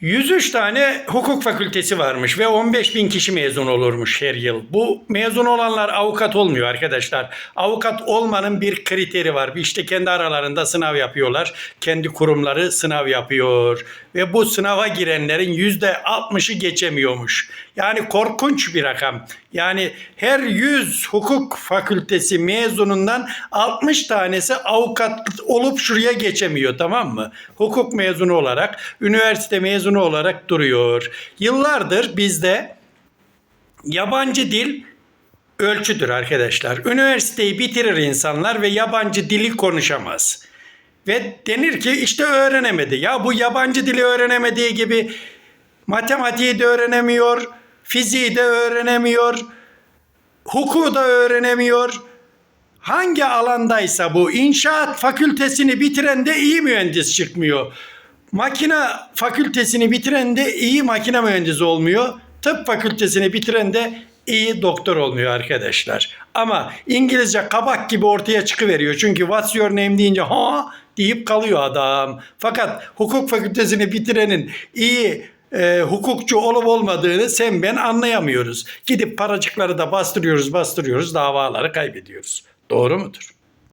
103 tane hukuk fakültesi varmış ve 15 bin kişi mezun olurmuş her yıl. Bu mezun olanlar avukat olmuyor arkadaşlar. Avukat olmanın bir kriteri var. İşte kendi aralarında sınav yapıyorlar. Kendi kurumları sınav yapıyor. Ve bu sınava girenlerin %60'ı geçemiyormuş. Yani korkunç bir rakam. Yani her 100 hukuk fakültesi mezunundan 60 tanesi avukat olup şuraya geçemiyor tamam mı? Hukuk mezunu olarak, üniversite mezunu olarak duruyor. Yıllardır bizde yabancı dil ölçüdür arkadaşlar. Üniversiteyi bitirir insanlar ve yabancı dili konuşamaz. Ve denir ki işte öğrenemedi. Ya bu yabancı dili öğrenemediği gibi matematiği de öğrenemiyor, fiziği de öğrenemiyor, hukuku da öğrenemiyor. Hangi alandaysa bu inşaat fakültesini bitiren de iyi mühendis çıkmıyor. Makina fakültesini bitiren de iyi makine mühendisi olmuyor. Tıp fakültesini bitiren de iyi doktor olmuyor arkadaşlar. Ama İngilizce kabak gibi ortaya çıkıveriyor. Çünkü what's your name deyince ha deyip kalıyor adam. Fakat hukuk fakültesini bitirenin iyi e, hukukçu olup olmadığını sen ben anlayamıyoruz. Gidip paracıkları da bastırıyoruz bastırıyoruz davaları kaybediyoruz. Doğru mudur?